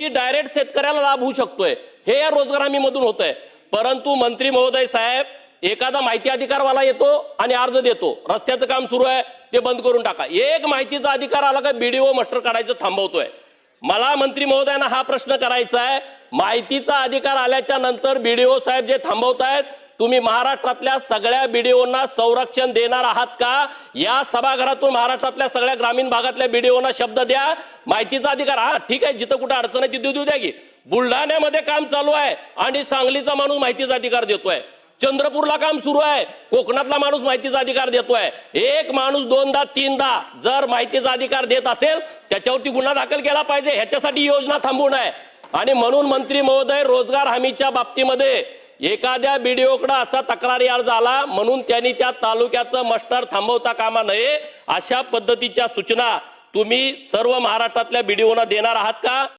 की डायरेक्ट शेतकऱ्याला लाभ होऊ शकतोय. हे या रोजगार हमी मधून होत आहे परंतु मंत्री महोदय साहेब एखादा माहिती अधिकारवाला येतो आणि अर्ज देतो. रस्त्याचं काम सुरू आहे ते बंद करून टाका. एक माहितीचा अधिकार आला का बीडीओ मस्टर काढायचं थांबवतोय. मला मंत्री महोदयांना हा प्रश्न करायचा आहे माहितीचा अधिकार आल्याच्यानंतर बीडीओ साहेब जे थांबवतायत तुम्ही महाराष्ट्रातल्या सगळ्या बीडीओना संरक्षण देणार आहात का? या सभागृहातून महाराष्ट्रातल्या सगळ्या ग्रामीण भागातल्या बीडीओना शब्द द्या. माहितीचा अधिकार हा ठीक आहे जिथं कुठं अडचण आहे तिथे देऊ द्या की. बुलढाण्यामध्ये काम चालू आहे आणि सांगलीचा माणूस माहितीचा अधिकार देतोय. चंद्रपूरला काम सुरू आहे कोकणातला माणूस माहितीचा अधिकार देतोय. एक माणूस दोनदा तीनदा जर माहितीचा अधिकार देत असेल त्याच्यावरती गुन्हा दाखल केला पाहिजे ह्याच्यासाठी योजना थांबवून आहे. आणि म्हणून मंत्री महोदय रोजगार हमीच्या बाबतीमध्ये एखाद्या बीडीओकडे असा तक्रारी अर्ज आला म्हणून त्यांनी त्या तालुक्याचं मस्टर थांबवता कामा नये अशा पद्धतीच्या सूचना तुम्ही सर्व महाराष्ट्रातल्या बीडीओना देणार आहात का?